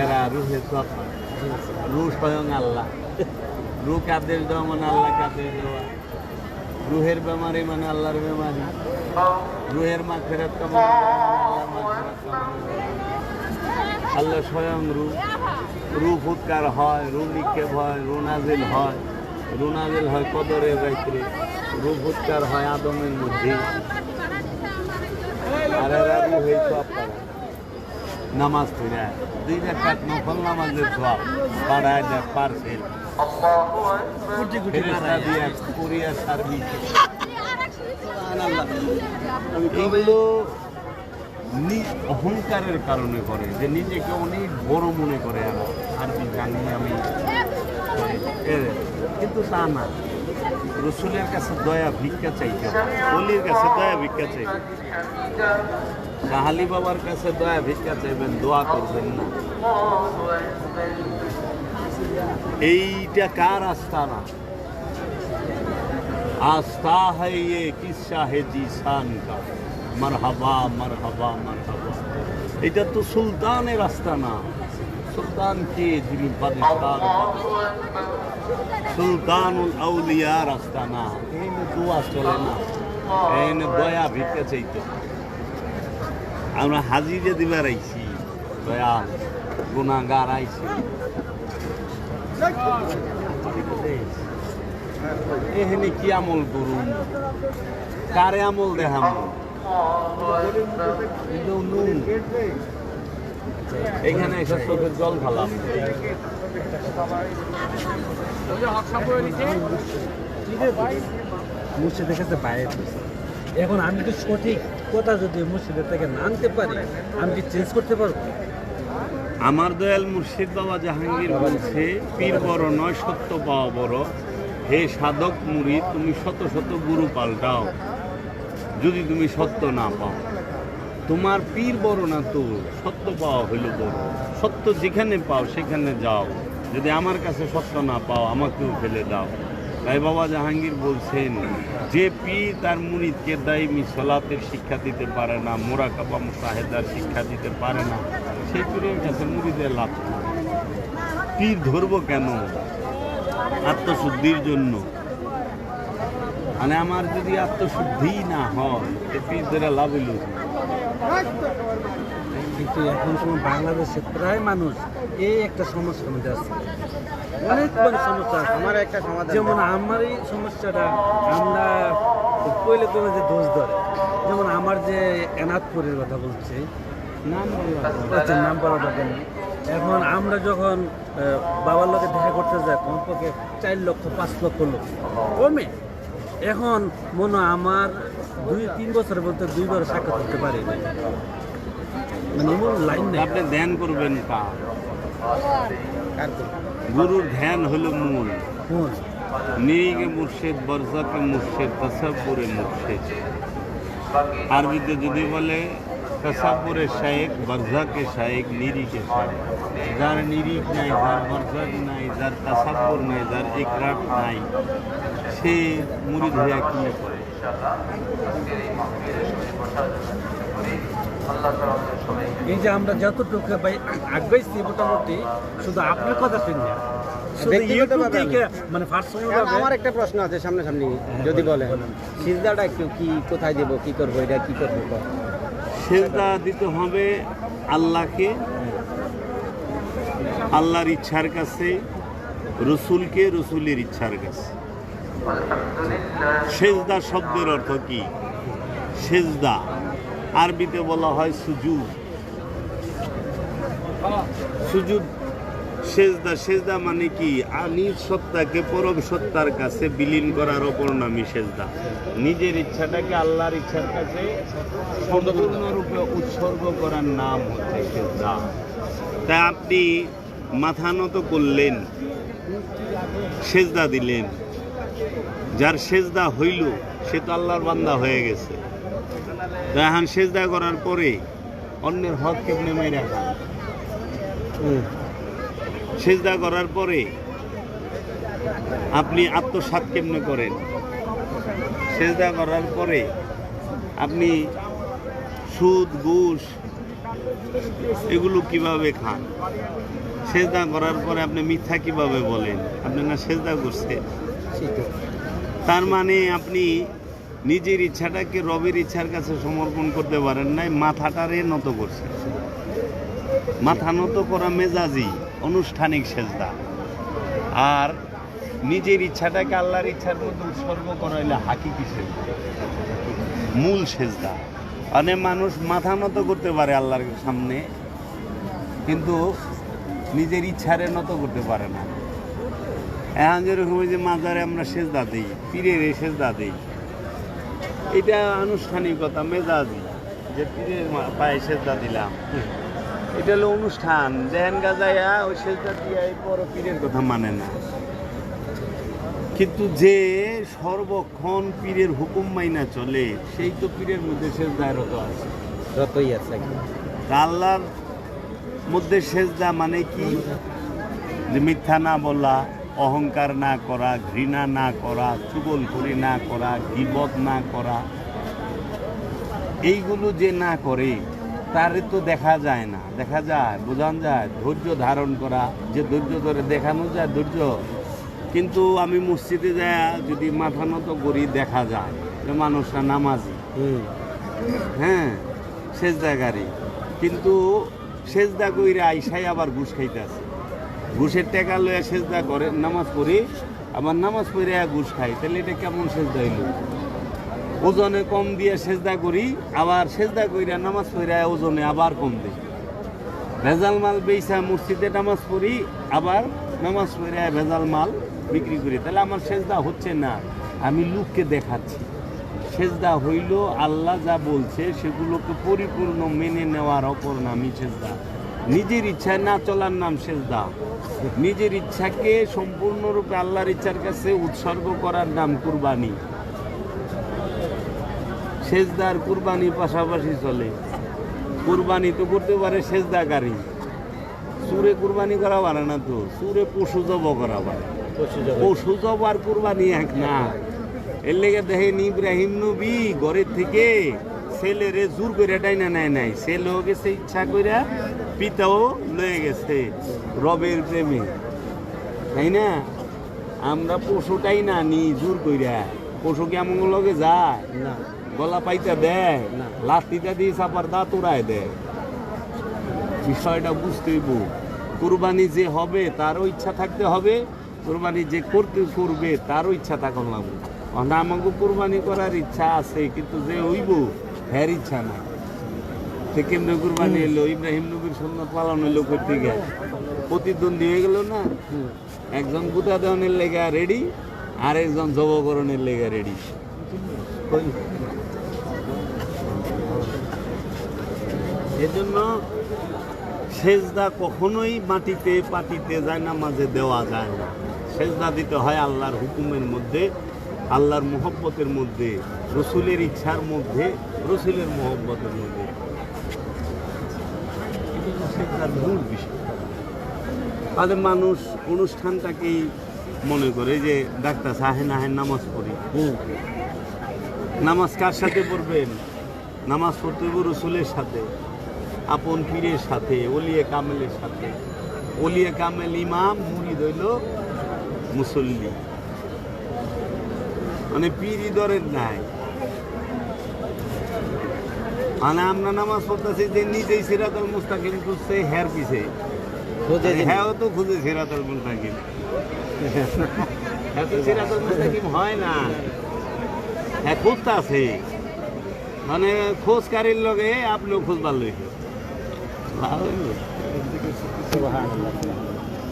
এরা রু স্বয়ং আল্লাহ রু কাদের দেওয়া মানে আল্লাহ দেওয়া রুহের বেমারি মানে আল্লাহর বেমারি রুহের মা ফেরত। আল্লাহ স্বয়ং রু রু ফুৎকার হয় রু নিক্ষেপ হয় রু নাজিল হয় রু নাজিল হয় কদরের রাত্রে রু ফুৎকার হয় আদমের মধ্যে নামাজ পড়ে দুই রেখাত নফল নামাজের সব পাড়ায় দেয় পার্সেল কোটি কোটি ফেরেস্তা দিয়ে কুরিয়ার অহংকারের কারণে করে, যে নিজেকে অনেক বড় মনে করে আর আরবি জানি আমি। কিন্তু তা না। রসুলের কাছে দয়া ভিক্ষা চাইতে হবে। অলির কাছে দয়া ভিক্ষা চাইবে কাহালি বাবার কাছে দয়া ভিক্ষা চাইবেন দোয়া করবেন না এইটা কার আস্থা না आस्था है ये किस्सा है जीसान का मरहबा मरहबा मरहबा এটা তো সুলতানের রাস্তা না সুলতান কে যিনি সুলতানুল আউলিয়া রাস্তা না এখানে দোয়া চলে না। এখানে দয়া ভিক্ষা চাইতো। আমরা হাজিরে দিবার আইছি দয়াল গুণাগার আইছি। এখানে কি আমল করুন কারে আমল দেখাম? এখানে এসে চোখের জল কাছে বাইরে এখন আমি তো সঠিক কথা যদি মুর্শিদের থেকে না আনতে পারি আমি কি চেঞ্জ করতে পারব? আমার দয়াল মুর্শিদ বাবা জাহাঙ্গীর বলছে পীর বড় নয় সত্য পাওয়া বড়। হে সাধক মুড়ি তুমি শত শত গুরু পাল্টাও। যদি তুমি সত্য না পাও। তোমার পীর বড় না তো? সত্য পাওয়া হইল বড়। সত্য যেখানে পাও, সেখানে যাও। যদি আমার কাছে সত্য না পাও, আমাকেও ফেলে দাও। তাই বাবা জাহাঙ্গীর বলছেন, যে পীর তার মুরিদকে দায়মি সলাতের শিক্ষা দিতে পারে না মোরাকাবা মুসাহেদার শিক্ষা দিতে পারে না সেই পীরের কাছে মুরিদের লাভ। পীর ধরবো কেন? আত্মশুদ্ধির জন্য। মানে আমার যদি আত্মশুদ্ধিই না হয় সে পীর ধরে লাভ হইল? কিন্তু এখন সময় বাংলাদেশে প্রায় মানুষ এই একটা সমস্যার মধ্যে আছে। অনেক বড় সমস্যা আছে। আমার একটা সমাধান যেমন আমার এই সমস্যাটা আমরা কইলে কইলে যে দোষ ধরে। যেমন আমার যে এনাথপুরের কথা বলছি নাম বললাম আচ্ছা নাম বলা দরকার এখন আমরা যখন বাবার লোকে দেখা করতে যাই কমপক্ষে চার লক্ষ পাঁচ লক্ষ লোক। কমে। এখন মনে আমার দুই তিন বছর বলতে দুইবার সাক্ষাৎ করতে পারি। মানে লাইন নেই। আপনি ধ্যান করবেন কা গুরুর ধ্যান হলো মূল। কোন? নিরিগে মুর্শেদ বরজাকে মুর্শেদ তসাব্বুরে মুর্শেদ। আরবিতে যদি বলে তসাব্বুরে শায়েক বরজাকে শায়েক নিরিকে যার নিরিক নাই যার বরজাক নাই যার তাসাব্বুর নাই যার ইকরাক নাই। সে মুরিদ হইয়া কি করে এই যে আমরা যতটুকু ভাই আগাইছি মোটামুটি শুধু আপনার কথা শুনি মানে আমার একটা প্রশ্ন আছে সামনাসামনি যদি বলেন। সিজদাটা একটু কি কোথায় দেব কি করব এটা কি করব? কও। দিতে হবে আল্লাহকে আল্লাহর ইচ্ছার কাছে রসুলকে রসুলের ইচ্ছার কাছে। সেজদা শব্দের অর্থ কি? সেজদা। আরবিতে বলা হয় সুজুদ। সুজুদ, সেজদা। সেজদা মানে কি? নিজ সত্তাকে পরম সত্তার কাছে বিলীন করার অপর নামই সেজদা। নিজের ইচ্ছাটাকে আল্লাহর ইচ্ছার কাছে সম্পূর্ণরূপে উৎসর্গ করার নাম হচ্ছে সেজদা। তাই আপনি মাথা নত করলেন, সেজদা দিলেন। যার সেজদা হইল সে তো আল্লাহর বান্দা হয়ে গেছে। এখন সেজদা করার পরে অন্যের হক কেমনে মেরে খান সেজদা করার পরে আপনি আত্মসাৎ কেমনে করেন? সেজদা করার পরে আপনি সুদ ঘুষ এগুলো কীভাবে খান? সেজদা করার পরে আপনি মিথ্যা কীভাবে বলেন? আপনি না সেজদা করছে সেটাই। তার মানে আপনি নিজের ইচ্ছাটাকে রবের ইচ্ছার কাছে সমর্পণ করতে পারেন নাই, মাথাটারে নত করছে মাথা নত করা মেজাজি আনুষ্ঠানিক সেজদা। আর নিজের ইচ্ছাটাকে আল্লাহর ইচ্ছার মধ্যে উৎসর্গ করা হইলে হাকিকি সেজদা। মূল সেজদা। মানে মানুষ মাথা নত করতে পারে আল্লাহর সামনে, কিন্তু নিজের ইচ্ছারে নত করতে পারে না। এখন যেরকম ওই যে মাজারে আমরা সেজদা দিই পীরের এই সেজদা দিই এটা আনুষ্ঠানিকতা মেজাজি যে পীরের পায়ে সেজদা দিলাম। এটা হলো অনুষ্ঠান দেন গাজাইয়া ওই সেজদা দিয়ে এই বড় পীরের কথা মানে না। কিন্তু যে সর্বক্ষণ পীরের হুকুম মাইনা চলে সেই তো পীরের মধ্যে সেজদায় রত আছে। যতই আছে আল্লাহর মধ্যে সেজদা মানে কি? যে মিথ্যা না বলা অহংকার না করা ঘৃণা না করা চুগলখড়ি না করা গিবত না করা এইগুলো যে না করে তারে তো দেখা যায় না। দেখা যায় বোঝানো যায় ধৈর্য ধারণ করা যে ধৈর্য ধরে দেখানো যায় ধৈর্য। কিন্তু আমি মসজিদে যায় যদি মাথা নত করি দেখা যায় যে মানুষরা নামাজি। হ্যাঁ সেজদাগারি। কিন্তু সেজদা কইরে আইসাই আবার ঘুষ খাইতেছে। ঘুষের টাকা লইয়া সেজদা করে, নামাজ পড়ি, আবার নামাজ পড়ে ঘুষ খাই, তাহলে এটা কেমন সেজদা হইল? ওজনে কম দিয়ে সেজদা করি, আবার সেজদা কইরা নামাজ পড়ে ওজনে আবার কম দিই। ভেজাল মাল বেচা মসজিদে নামাজ পড়ি, আবার নামাজ পড়ে ভেজাল মাল বিক্রি করি। তাহলে আমার সেজদা হচ্ছে না, আমি লোককে দেখাচ্ছি। সেজদা হইল, আল্লাহ যা বলছে, সেগুলোকে পরিপূর্ণ মেনে নেওয়ার অপর নামই সেজদা। নিজের ইচ্ছায় না চলার নাম সেজদা। নিজের ইচ্ছাকে সম্পূর্ণরূপে আল্লাহর ইচ্ছার কাছে উৎসর্গ করার নাম কুরবানি। সেজদার কুরবানি পাশাপাশি চলে। কুরবানি তো করতে পারে সেজদাকারী। সুরে কুরবানি করা পারে না তো সুরে পশু জব করা পারে। পশু জব আর কুরবানি এক না। এর লেগে দেখেন ইব্রাহিম নবী ঘরের থেকে ছেলেরে জোর করে ডাইনা নেয় নাই। ছেলেও গেছে ইচ্ছা কইরা পিতাও লয়ে গেছে রবের প্রেমে। তাই না? আমরা পশুটাই না নি জোর কইরা। পশু কেমন লগে যায়? না। গলা পাইতে দেয়? না। লাঠিটা দিয়ে চাপার দাঁত উড়ায় দেয়। বিষয়টা বুঝতে হইব। কুরবানি যে হবে তারও ইচ্ছা থাকতে হবে। কুরবানি যে করতে করবে তারও ইচ্ছা থাকুন লাগবে। আমাকে কুরবানি করার ইচ্ছা আছে কিন্তু যে হইব হ্যার ইচ্ছা না সে কেমনে কুরবানি এলো, ইব্রাহিম নবীর সুন্নত পালন হইল করতে গিয়ে। প্রতিদ্বন্দ্বী হয়ে গেল না? একজন গুতা দেওয়ানের লেগা রেডি আর একজন জবকরণের লেগা রেডি এজন্য সেজদা কখনোই মাটিতে, পাটিতে যায় না মাঝে দেওয়া যায় না। সেজদা দিতে হয় আল্লাহর হুকুমের মধ্যে, আল্লাহর মোহব্বতের মধ্যে। রসুলের ইচ্ছার মধ্যে, রসুলের মোহব্বতের মধ্যে। মূল বিষয়। তাহলে মানুষ অনুষ্ঠানটাকেই মনে করে যে, ডাক্তার সাহেন আহেন, নামাজ পড়ি। নামাজ কার সাথে পড়বেন? নামাজ পড়তে হবে রসুলের সাথে, আপন পীরের সাথে, অলিয়ে কামেলের সাথে। অলিয়ে কামেল ইমাম, মুরিদ হইল মুসল্লি। মানে পীর ইদরের নাই। মানে আমরা নামাজ পড়তেছি যে নিজেই সিরাতাল মুস্তাকিম খুঁজছে হ্যার পিছে। হ্যাঁ তো খুঁজে সিরাতাল মুস্তাকিম। হ্যাঁ তো সিরাতাল মুস্তাকিম হয় না। হ্যাঁ খুঁজতে আছে মানে খোঁজকারীর লগে আপনিও খুঁজবার লইছে ভালো।